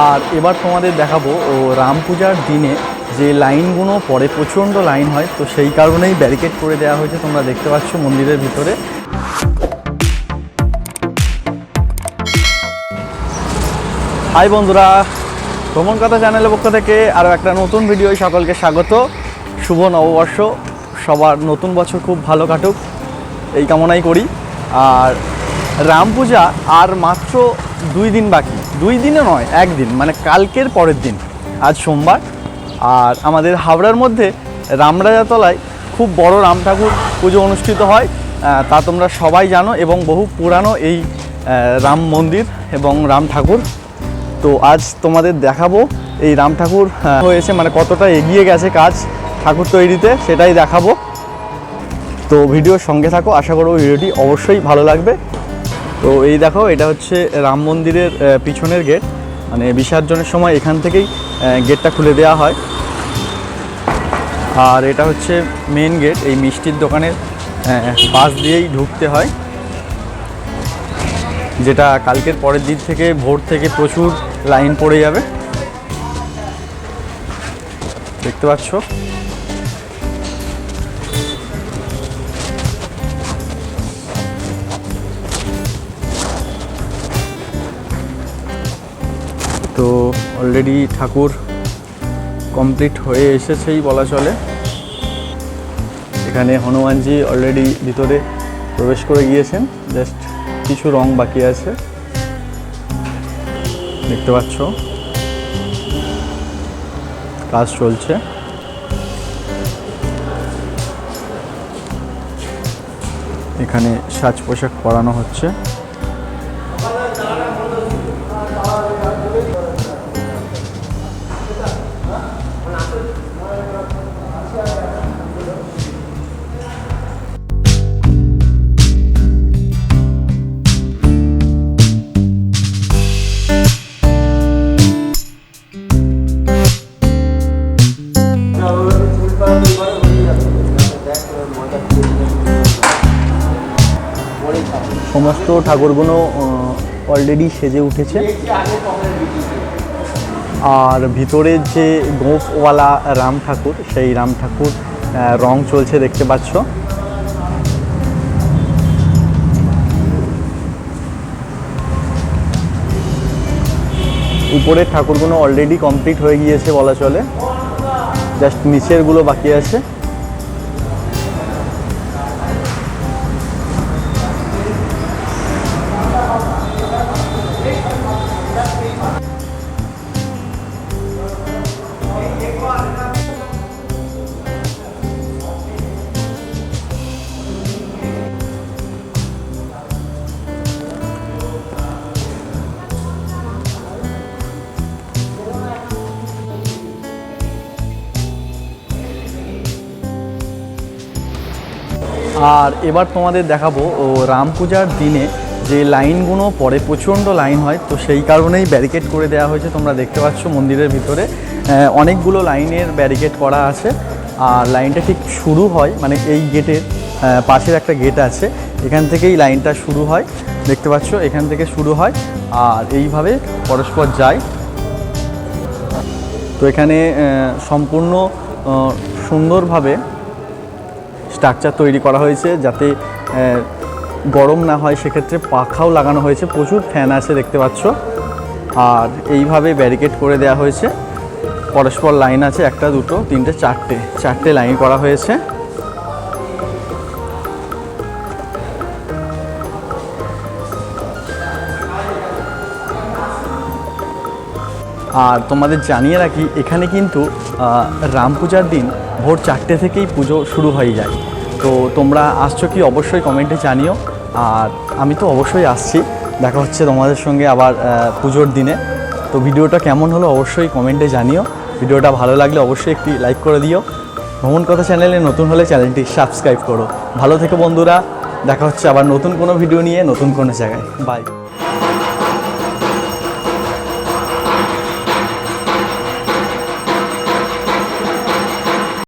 আর এবার তোমাদের দেখাবো, ও রাম পূজার দিনে যে লাইনগুলো পরে প্রচণ্ড লাইন হয়, তো সেই কারণেই ব্যারিকেড করে দেওয়া হয়েছে, তোমরা দেখতে পাচ্ছ মন্দিরের ভিতরে। হাই বন্ধুরা, ভ্রমণ কথা চ্যানেলের পক্ষ থেকে আরও একটা নতুন ভিডিও সকলকে স্বাগত। শুভ নববর্ষ, সবার নতুন বছর খুব ভালো কাটুক, এই কামনাই করি। আর রাম পূজা আর মাত্র দুই দিন বাকি। দুই দিনে নয়, একদিন মানে কালকের পরের দিন। আজ সোমবার। আর আমাদের হাওড়ার মধ্যে রামরাজাতলায় খুব বড় রাম ঠাকুর পুজো অনুষ্ঠিত হয় তা তোমরা সবাই জানো এবং বহু পুরানো এই রাম মন্দির এবং রাম ঠাকুর। তো আজ তোমাদের দেখাবো এই রাম ঠাকুর হয়েছে মানে কতটা এগিয়ে গেছে কাজ ঠাকুর তৈরিতে, সেটাই দেখাবো। তো ভিডিওর সঙ্গে থাকো, আশা করব ভিডিওটি অবশ্যই ভালো লাগবে। তো এই দেখো, এটা হচ্ছে রাম মন্দিরের পিছনের গেট। মানে বিসর্জনের সময় এখান থেকেই গেটটা খুলে দেওয়া হয়। আর এটা হচ্ছে মেন গেট এই মিষ্টির দোকানের পাশ দিয়েই ঢুকতে হয়। যেটা কালকের পরের দিন থেকে ভোর থেকে প্রচুর লাইন পড়ে যাবে। দেখতে পাচ্ছ? তো অলরেডি ঠাকুর কমপ্লিট হয়ে এসেছেই বলা চলে। এখানে হনুমানজি অলরেডি ভিতরে প্রবেশ করে গিয়েছেন। জাস্ট কিছু রং বাকি আছে। দেখতে পাচ্ছ? কাজ চলছে। এখানে সাজ পোশাক পরানো হচ্ছে। সমস্ত ঠাকুরগুলো অলরেডি সেজে উঠেছে। আর ভিতরে যে গোঁফওয়ালা রাম ঠাকুর, সেই রাম ঠাকুর রং চলছে দেখতে পাচ্ছ। উপরের ঠাকুরগুলো অলরেডি কমপ্লিট হয়ে গিয়েছে বলা চলে। জাস্ট নিচেরগুলো বাকি আছে। আর এবার তোমাদের দেখাবো, ও রাম পূজার দিনে যে লাইনগুলো পরে প্রচণ্ড লাইন হয়, তো সেই কারণেই ব্যারিকেড করে দেওয়া হয়েছে। তোমরা দেখতে পাচ্ছ মন্দিরের ভিতরে অনেকগুলো লাইনের ব্যারিকেড করা আছে। আর লাইনটা ঠিক শুরু হয় মানে এই গেটের পাশের একটা গেট আছে। এখান থেকেই লাইনটা শুরু হয়। দেখতে পাচ্ছ, এখান থেকে শুরু হয়। আর এইভাবে পরস্পর যায়। তো এখানে সম্পূর্ণ সুন্দরভাবে স্ট্রাকচার তৈরি করা হয়েছে যাতে গরম না হয়, সেক্ষেত্রে পাখাও লাগানো হয়েছে, প্রচুর ফ্যান আছে দেখতে পাচ্ছ। আর এইভাবে ব্যারিকেড করে দেওয়া হয়েছে। পরস্পর লাইন আছে, একটা, দুটো, তিনটে, চারটে চারটে লাইন করা হয়েছে। আর তোমাদের জানিয়ে রাখি, এখানে কিন্তু রাম পূজার দিন ভোর চারটে থেকেই পুজো শুরু হয়ে যায়। তো তোমরা আসছো কি অবশ্যই কমেন্টে জানিও। আর আমি তো অবশ্যই আসছি। দেখা হচ্ছে তোমাদের সঙ্গে আবার পুজোর দিনে। তো ভিডিওটা কেমন হলো অবশ্যই কমেন্টে জানিও। ভিডিওটা ভালো লাগলে অবশ্যই একটি লাইক করে দিও। ভ্রমণ কথা চ্যানেলে নতুন হলে চ্যানেলটি সাবস্ক্রাইব করো। ভালো থেকো বন্ধুরা। দেখা হচ্ছে আবার নতুন কোনো ভিডিও নিয়ে নতুন কোনো জায়গায়। বাই।